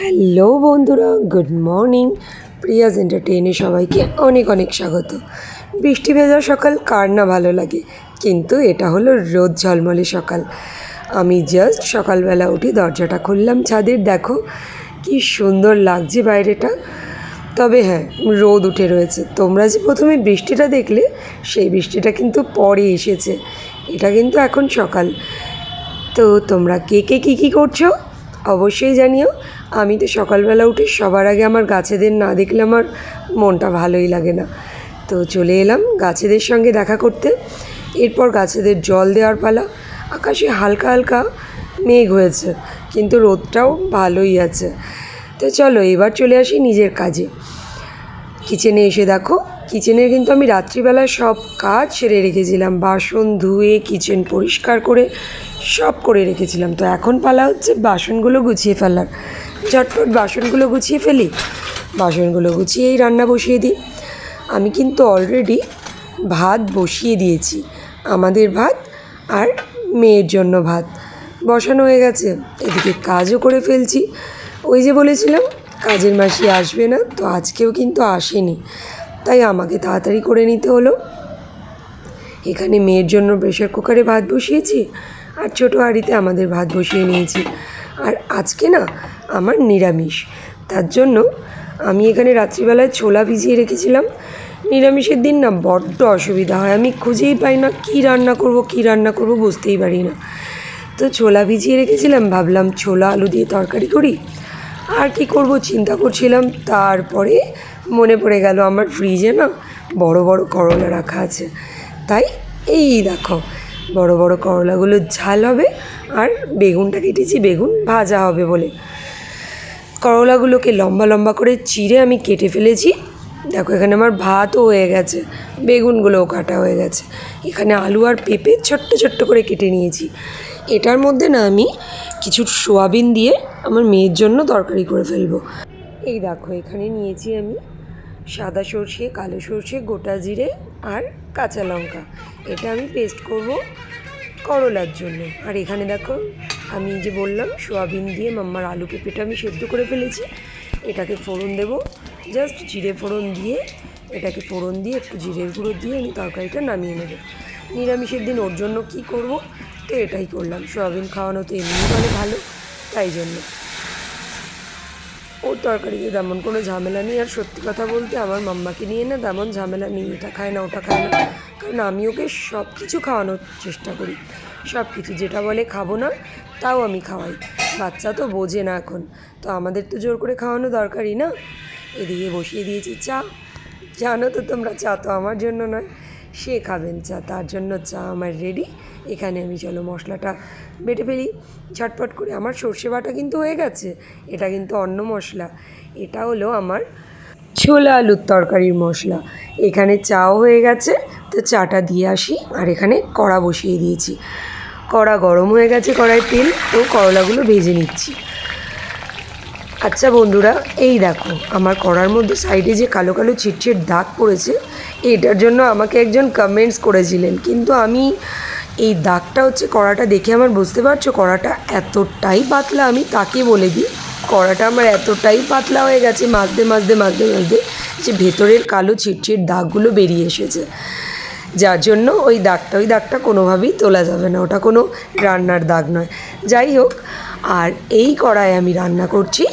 Hello বন্ধুরা, good morning. প্রিয়াজ এন্টারটেইনে সবাইকে অনেক অনেক স্বাগত। বৃষ্টি ভেজা সকাল, কার না ভালো লাগে? কিন্তু এটা হলো রোদ ঝলমলে সকাল। আমি জাস্ট সকালবেলা উঠে দরজাটা খুললাম, ছাদের দেখো কি সুন্দর লাগছে বাইরেটা। তবে হ্যাঁ রোদ উঠে রয়েছে। তোমরা যে প্রথমে বৃষ্টিটা দেখলে, সেই বৃষ্টিটা কিন্তু পরে এসেছে। এটা কিন্তু এখন সকাল। তো তোমরা কে কে কী কী করছ? অবশ্যই জানিও, আমি তো সকালবেলা উঠে সবার আগে আমার গাছেদের না দেখলে আমার মনটা ভালোই লাগে না। তো চলে এলাম গাছেদের সঙ্গে দেখা করতে। এরপর গাছেদের জল দেওয়ার পালা। আকাশে হালকা হালকা মেঘ হয়েছে, কিন্তু রোদটাও ভালোই আছে। তো চলো এবার চলে আসি নিজের কাজে। কিচেনে এসে দেখো কিচেনের কিন্তু আমি রাত্রিবেলা সব কাজ সেরে রেখেছিলাম। বাসন ধুয়ে, কিচেন পরিষ্কার করে সব করে রেখেছিলাম। তো এখন পালা হচ্ছে বাসনগুলো গুছিয়ে ফেলার। ঝটপট বাসনগুলো গুছিয়ে ফেলি। বাসনগুলো গুছিয়েই রান্না বসিয়ে দিই। আমি কিন্তু অলরেডি ভাত বসিয়ে দিয়েছি। আমাদের ভাত আর মেয়ের জন্য ভাত। বসানো হয়ে গেছে। এদিকে কাজও করে ফেলছি। ওই যে বলেছিলাম, কাজের মাসি আসবে না, তো আজকেও কিন্তু আসেনি। তাই আমাকে তাড়াতাড়ি করে নিতে হলো। এখানে মেয়ের জন্য প্রেশার কুকারে ভাত বসিয়েছি আর ছোটো হাঁড়িতে আমাদের ভাত বসিয়ে নিয়েছি। আর আজকে না আমার নিরামিষ, তার জন্য আমি এখানে রাত্রিবেলায় ছোলা ভিজিয়ে রেখেছিলাম। নিরামিষের দিন না বড্ড অসুবিধা হয়, আমি খুঁজেই পাই না কী রান্না করব, কী রান্না করব বুঝতেই পারি না। তো ছোলা ভিজিয়ে রেখেছিলাম, ভাবলাম ছোলা আলু দিয়ে তরকারি করি। আর কি করব চিন্তা করছিলাম, তারপরে মনে পড়ে গেল আমার ফ্রিজে না বড় বড় করলা রাখা আছে। তাই এই দেখো, বড় বড় করলাগুলো ঝাল হবে আর বেগুনটা কেটেছি, বেগুন ভাজা হবে বলে। করলাগুলোকে লম্বা লম্বা করে চিড়ে আমি কেটে ফেলেছি। দেখো, এখানে আমার ভাতও হয়ে গেছে, বেগুনগুলোও কাটা হয়ে গেছে। এখানে আলু আর পেঁপে ছোট্ট ছোট্ট করে কেটে নিয়েছি। এটার মধ্যে না আমি কিছু সোয়াবিন দিয়ে আমার মেয়ের জন্য তরকারি করে ফেলব। এই দেখো, এখানে নিয়েছি আমি সাদা সর্ষে, কালো সর্ষে, গোটা জিরে আর কাঁচা লঙ্কা। এটা আমি পেস্ট করব করলার জন্য। আর এখানে দেখো, আমি যে বললাম, সোয়াবিন দিয়ে মাম্মার আলু পেঁপেটা আমি সেদ্ধ করে ফেলেছি। এটাকে ফোড়ন দেব। জাস্ট জিরে ফোড়ন দিয়ে, এটাকে ফোড়ন দিয়ে, একটু জিরের গুঁড়ো দিয়ে আমি তরকারিটা নামিয়ে নেব। নিরামিষের দিন ওর জন্য কি করব? তো এটাই করলাম। সোয়াবিন খাওয়ানো তো এমনি মানে ভালো, তাই জন্য। ওর তরকারিতে তেমন কোনো ঝামেলা নেই। আর সত্যি কথা বলতে আমার মাম্মাকে নিয়ে না তেমন ঝামেলা নেই। এটা খায় না, ওটা খায় না। কারণ আমি ওকে সব কিছু খাওয়ানোর চেষ্টা করি। সব কিছু যেটা বলে খাব না, তাও আমি খাওয়াই। বাচ্চা তো বোঝে না এখন। তো আমাদের তো জোর করে খাওয়ানো দরকারই না। এদিকে বসিয়ে দিয়েছি চা। জানো তো তোমরা, চা তো আমার জন্য নয়। সে খাবেন চা, তার জন্য চা আমার রেডি এখানে আমি চলো মশলাটা বেটে ফেলি। ঝটপট করে আমার সর্ষে বাটা কিন্তু হয়ে গেছে। এটা কিন্তু অন্য মশলা। এটা হলো আমার ছোলা আলুর তরকারির মশলা। এখানে চাও হয়ে গেছে, তো চাটা দিয়ে আসি। আর এখানে কড়া বসিয়ে দিয়েছি। কড়া গরম হয়ে গেছে কড়াই তেল, তো করলাগুলো ভেজে নিচ্ছি। আচ্ছা বন্ধুরা, এই দেখো, আমার কড়ার মধ্যে সাইডে যে কালো কালো ছিটছিট দাগ পড়েছে, এটার জন্য আমাকে একজন কমেন্টস করেছিলেন। কিন্তু আমি এই দাগটা হচ্ছে কড়াটা দেখে আমার বুঝতে পারছ, কড়াটা এতটাই পাতলা, আমি তাকে বলে দিই, কড়াটা আমার এতটাই পাতলা হয়ে গেছে, মাজতে মাজতে মাজতে মাজতে যে ভেতরের কালো ছিটছিট দাগগুলো বেরিয়ে এসেছে। যার জন্য ওই দাগটা ওই দাগটা কোনোভাবেই তোলা যাবে না, ওটা কোনো রান্নার দাগ নয়। যাই হোক, আর এই কড়ায় আমি রান্না করছি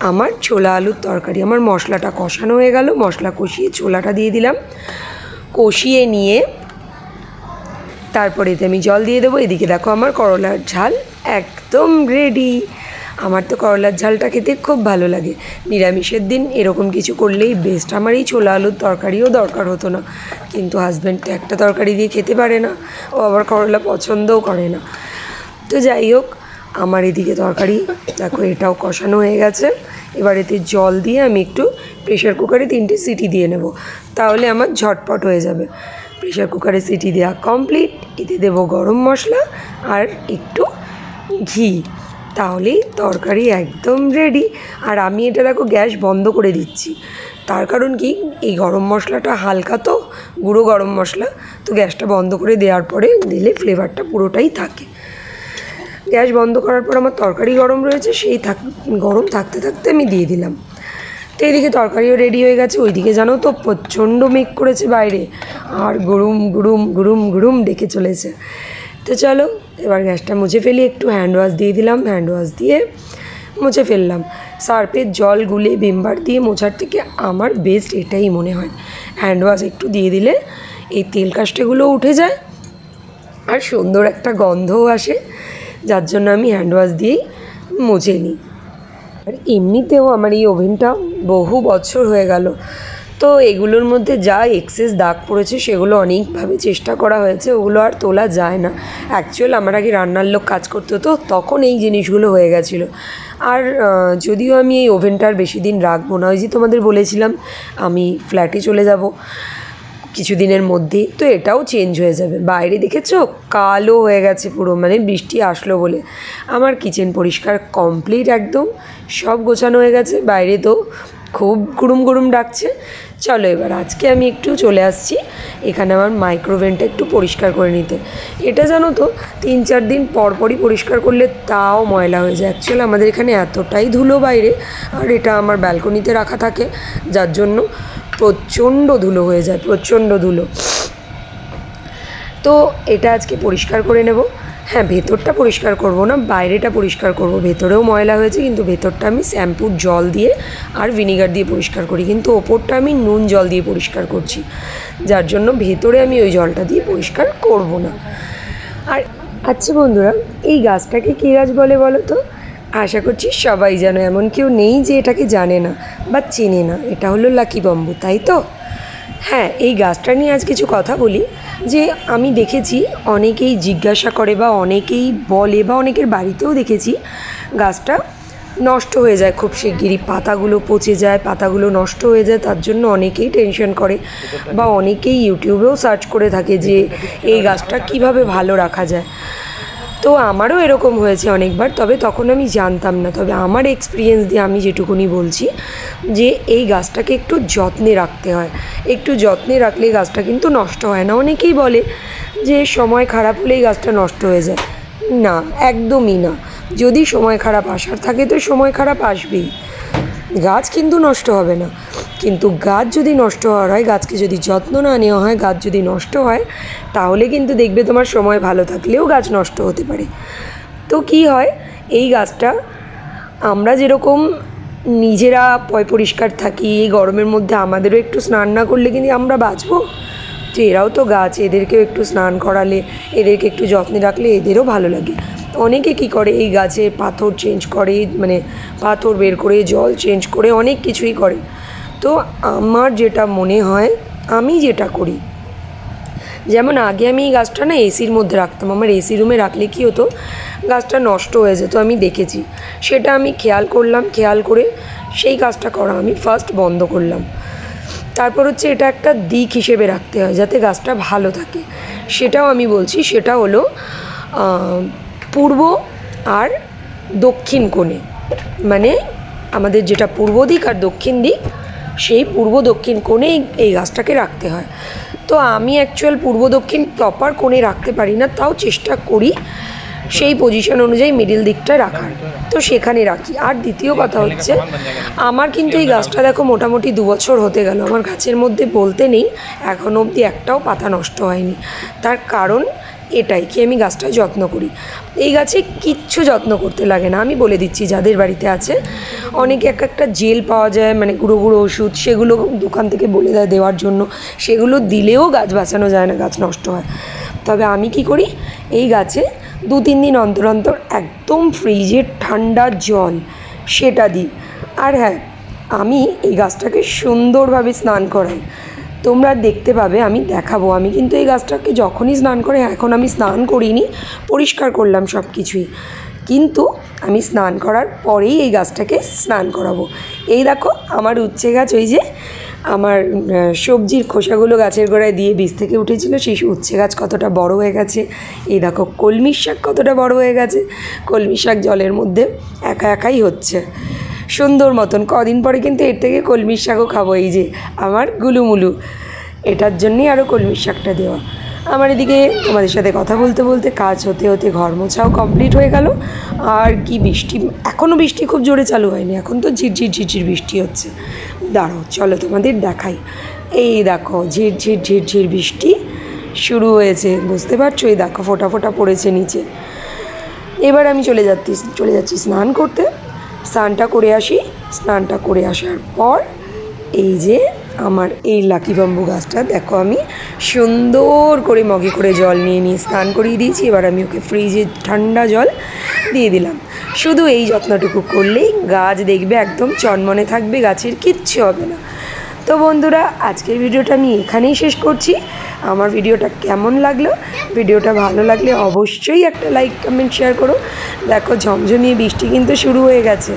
আমার ছোলা আলুর তরকারি, আমার মশলাটা কষানো হয়ে গেল, মশলা কষিয়ে ছোলাটা দিয়ে দিলাম। কষিয়ে নিয়ে তারপরে এতে আমি জল দিয়ে দেবো। এদিকে দেখো আমার করলার ঝাল একদম রেডি আমার তো করলার ঝালটা খেতে খুব ভালো লাগে। নিরামিষের দিন এরকম কিছু করলেই বেস্ট আমার এই ছোলা আলুর তরকারিও দরকার হতো না। কিন্তু হাজব্যান্ড একটা তরকারি দিয়ে খেতে পারে না। ও আবার করলা পছন্দও করে না। তো যাই হোক আমার এদিকে তরকারি, দেখো এটাও কষানো হয়ে গেছে। এবার এতে জল দিয়ে আমি একটু প্রেশার কুকারে তিনটে সিটি দিয়ে নেব। তাহলে আমার ঝটপট হয়ে যাবে। প্রেশার কুকারে সিটি দেওয়া কমপ্লিট এতে দেবো গরম মশলা আর একটু ঘি। তাহলেই তরকারি একদম রেডি আর আমি এটা দেখো গ্যাস বন্ধ করে দিচ্ছি। তার কারণ কি? এই গরম মশলাটা হালকা তো, গুঁড়ো গরম মশলা। তো গ্যাসটা বন্ধ করে দেওয়ার পরে দিলে ফ্লেভারটা পুরোটাই থাকে। গ্যাস বন্ধ করার পর আমার তরকারি গরম রয়েছে, সেই থাক, গরম থাকতে থাকতে আমি দিয়ে দিলাম। তো এইদিকে তরকারিও রেডি হয়ে গেছে, ওইদিকে জানো তো প্রচণ্ড মেঘ করেছে বাইরে, আর গুরুম গুরুম গুরুম গুরুম ডেকে চলেছে। তো চলো, এবার গ্যাসটা মুছে ফেলি, একটু হ্যান্ড ওয়াশ দিয়ে দিলাম হ্যান্ড ওয়াশ দিয়ে মুছে ফেললাম। সার্ফের জল গুলে ভিমবার দিয়ে মোছার থেকে আমার বেস্ট এটাই মনে হয়। হ্যান্ড ওয়াশ একটু দিয়ে দিলে এই তেল কাস্টেগুলো উঠে যায়, আর সুন্দর একটা গন্ধও আসে। যার জন্য আমি হ্যান্ড ওয়াশ দিয়েই মুছে নিই। আর এমনিতেও আমার এই ওভেনটা বহু বছর হয়ে গেল। তো এগুলোর মধ্যে যা এক্সেস দাগ পড়েছে সেগুলো অনেকভাবে চেষ্টা করা হয়েছে, ওগুলো আর তোলা যায় না। অ্যাকচুয়াল আমার আগে রান্নার লোক কাজ করতো তো, তখন এই জিনিসগুলো হয়ে গেছিল। আর যদিও আমি এই ওভেনটা আর বেশি দিন রাখব না, ওই যে তোমাদের বলেছিলাম, আমি ফ্ল্যাটে চলে যাব। কিছুদিনের মধ্যেই, তো এটাও চেঞ্জ হয়ে যাবে। বাইরে দেখেছ? কালো হয়ে গেছে পুরো মানে বৃষ্টি আসলো বলে। আমার কিচেন পরিষ্কার কমপ্লিট একদম, সব গোছানো হয়ে গেছে, বাইরে তো খুব গুরুম গুরুম ডাকছে। চলো এবার, আজকে আমি একটু চলে আসছি, এখানে আমার মাইক্রোওভেনটা একটু পরিষ্কার করে নিতে। এটা জানো তো, তিন চার দিন পর পরই পরিষ্কার করলে তাও ময়লা হয়ে যায়। অ্যাকচুয়ালি আমাদের এখানে এতটাই ধুলো বাইরে, আর এটা আমার ব্যালকনিতে রাখা থাকে, যার জন্য প্রচণ্ড ধুলো হয়ে যায়, প্রচণ্ড ধুলো। তো এটা আজকে পরিষ্কার করে নেব। হ্যাঁ ভেতরটা পরিষ্কার করব না, বাইরেটা পরিষ্কার করব। ভেতরেও ময়লা হয়েছে, কিন্তু ভেতরটা আমি শ্যাম্পুর জল দিয়ে আর ভিনিগার দিয়ে পরিষ্কার করি, কিন্তু ওপরটা আমি নুন জল দিয়ে পরিষ্কার করছি। যার জন্য ভেতরে আমি ওই জলটা দিয়ে পরিষ্কার করব না। আর আচ্ছা বন্ধুরা, এই গাছটাকে কী গাছ বলে বলো তো? আশা করছি সবাই জানো এমন কেউ নেই যে এটাকে জানে না বা চেনে না। এটা হলো লাকি বম্বু, তাই তো? হ্যাঁ এই গাছটা নিয়ে আজ কিছু কথা বলি, যে আমি দেখেছি, অনেকেই জিজ্ঞাসা করে বা অনেকেই বলে বা অনেকের বাড়িতেও দেখেছি, গাছটা নষ্ট হয়ে যায় খুব শিগগিরই, পাতাগুলো পচে যায়, পাতাগুলো নষ্ট হয়ে যায়, তার জন্য অনেকেই টেনশন করে বা অনেকেই ইউটিউবেও সার্চ করে থাকে যে এই গাছটা কীভাবে ভালো রাখা যায়। তো আমারও এরকম হয়েছে অনেকবার, তবে তখন আমি জানতাম না। তবে আমার এক্সপিরিয়েন্স দিয়ে আমি যেটুকুনি বলছি, যে এই গাছটাকে একটু যত্নে রাখতে হয়। একটু যত্নে রাখলে গাছটা কিন্তু নষ্ট হয় না। অনেকেই বলে যে সময় খারাপ হলেই গাছটা নষ্ট হয়ে যায়। না, একদমই না। যদি সময় খারাপ আসার থাকে, তো সময় খারাপ আসবেই। গাছ কিন্তু নষ্ট হবে না। কিন্তু গাছ যদি নষ্ট হওয়ার হয়, গাছকে যদি যত্ন না নেওয়া হয়, গাছ যদি নষ্ট হয়, তাহলে কিন্তু দেখবে তোমার সময় ভালো থাকলেও গাছ নষ্ট হতে পারে। তো কি হয়? এই গাছটা আমরা যেরকম নিজেরা পয় পরিষ্কার থাকি, এই গরমের মধ্যে আমাদেরও একটু স্নান না করলে কিন্তু আমরা বাঁচবো। তো এরাও তো গাছ, এদেরকেও একটু স্নান করালে, এদেরকে একটু যত্নে রাখলে এদেরও ভালো লাগে। অনেকে কি করে, এই গাছে পাথর চেঞ্জ করে মানে পাথর বের করে, জল চেঞ্জ করে, অনেক কিছুই করে। তো আমার যেটা মনে হয়, আমি যেটা করি। যেমন আগে আমি এই গাছটা না এসির মধ্যে রাখতাম। আমার এসি রুমে রাখলে কী হতো, গাছটা নষ্ট হয়ে যেত, আমি দেখেছি। সেটা আমি খেয়াল করলাম, খেয়াল করে সেই কাজটা করা আমি ফার্স্ট বন্ধ করলাম। তারপর হচ্ছে এটা একটা দিক হিসেবে রাখতে হয়, যাতে গাছটা ভালো থাকে। সেটাও আমি বলছি, সেটা হলো পূর্ব আর দক্ষিণ কোণে। মানে আমাদের যেটা পূর্ব দিক আর দক্ষিণ দিক সেই পূর্ব দক্ষিণ কোণেই এই- গাছটাকে রাখতে হয়। তো আমি অ্যাকচুয়াল পূর্ব দক্ষিণ প্রপার কোণে রাখতে পারি না, তাও চেষ্টা করি সেই পজিশন অনুযায়ী মিডিল দিকটা রাখার। তো সেখানে রাখি। আর দ্বিতীয় কথা হচ্ছে, আমার কিন্তু এই গাছটা দেখো মোটামুটি দু বছর হতে গেল। আমার গাছের মধ্যে বলতে নেই, এখন অবধি একটাও পাতা নষ্ট হয়নি। তার কারণ এটাই কি আমি গাছটা যত্ন করি। এই গাছে কিচ্ছু যত্ন করতে লাগে না। আমি বলে দিচ্ছি, যাদের বাড়িতে আছে, অনেকে এক একটা জেল পাওয়া যায় মানে গুঁড়ো গুঁড়ো ওষুধ, সেগুলো দোকান থেকে বলে দেয় দেওয়ার জন্য। সেগুলো দিলেও গাছ বাঁচানো যায় না, গাছ নষ্ট হয়। তবে আমি কি করি, এই গাছে দু, তিন দিন অন্তর অন্তর একদম ফ্রিজের ঠান্ডা জল, সেটা দিই। আর হ্যাঁ আমি এই গাছটাকে সুন্দরভাবে স্নান করাই। তোমরা দেখতে পাবে, আমি দেখাবো। আমি কিন্তু এই গাছটাকে যখনই স্নান করে, এখন আমি স্নান করিনি, পরিষ্কার করলাম সব কিছুই কিন্তু আমি স্নান করার পরেই এই গাছটাকে স্নান করাবো। এই দেখো, আমার উচ্ছে গাছ, ওই যে আমার সবজির খোসাগুলো গাছের গোড়ায় দিয়ে বীজ থেকে উঠেছিল, সেই উচ্ছে গাছ কতটা বড় হয়ে গেছে। এই দেখো কলমির শাক কতটা বড় হয়ে গেছে। কলমি শাক জলের মধ্যে একা একাই হচ্ছে। সুন্দর মতন। কদিন পরে কিন্তু এর থেকে কলমির শাকও খাব এই যে আমার গুলুমুলু। এটার জন্যই আরও কলমির শাকটা দেওয়া। আমার এদিকে তোমাদের সাথে কথা বলতে বলতে কাজ হতে হতে ঘর মোছাও কমপ্লিট হয়ে গেল। আর কি বৃষ্টি এখনও বৃষ্টি খুব জোরে চালু হয়নি। এখন তো ঝিরঝির ঝিরঝির বৃষ্টি হচ্ছে। দাঁড়াও, চলো তোমাদের দেখাই। এই দেখো ঝিরঝির ঝিরঝির বৃষ্টি শুরু হয়েছে। বুঝতে পারছ? এই দেখো ফোটা ফোটা পড়েছে নিচে। এবার আমি চলে যাচ্ছি চলে যাচ্ছি স্নান করতে। স্নানটা করে আসি। স্নানটা করে আসার পর এই যে আমার এই লাকি বাম্বু গাছটা, দেখো আমি সুন্দর করে মগে করে জল নিয়ে নিয়ে স্নান করিয়ে দিয়েছি। এবার আমি ওকে ফ্রিজে ঠান্ডা জল দিয়ে দিলাম। শুধু এই যত্নটুকু করলেই গাছ দেখবে, একদম চনমনে থাকবে, গাছের কিচ্ছু হবে না। তো বন্ধুরা, আজকের ভিডিওটা আমি এখানেই শেষ করছি। আমার ভিডিওটা কেমন লাগল? ভিডিওটা ভালো লাগলে অবশ্যই একটা লাইক, কমেন্ট, শেয়ার করো। দেখো, ঝমঝমিয়ে বৃষ্টি কিন্তু শুরু হয়ে গেছে।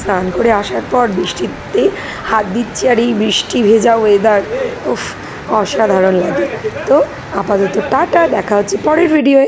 স্নান করে আসার পর বৃষ্টিতে হাত দিচ্ছি আর এই বৃষ্টি ভেজা ওয়েদার উফ, অসাধারণ লাগে। তো আপাতত টাটা, দেখা হচ্ছে পরের ভিডিওয়ে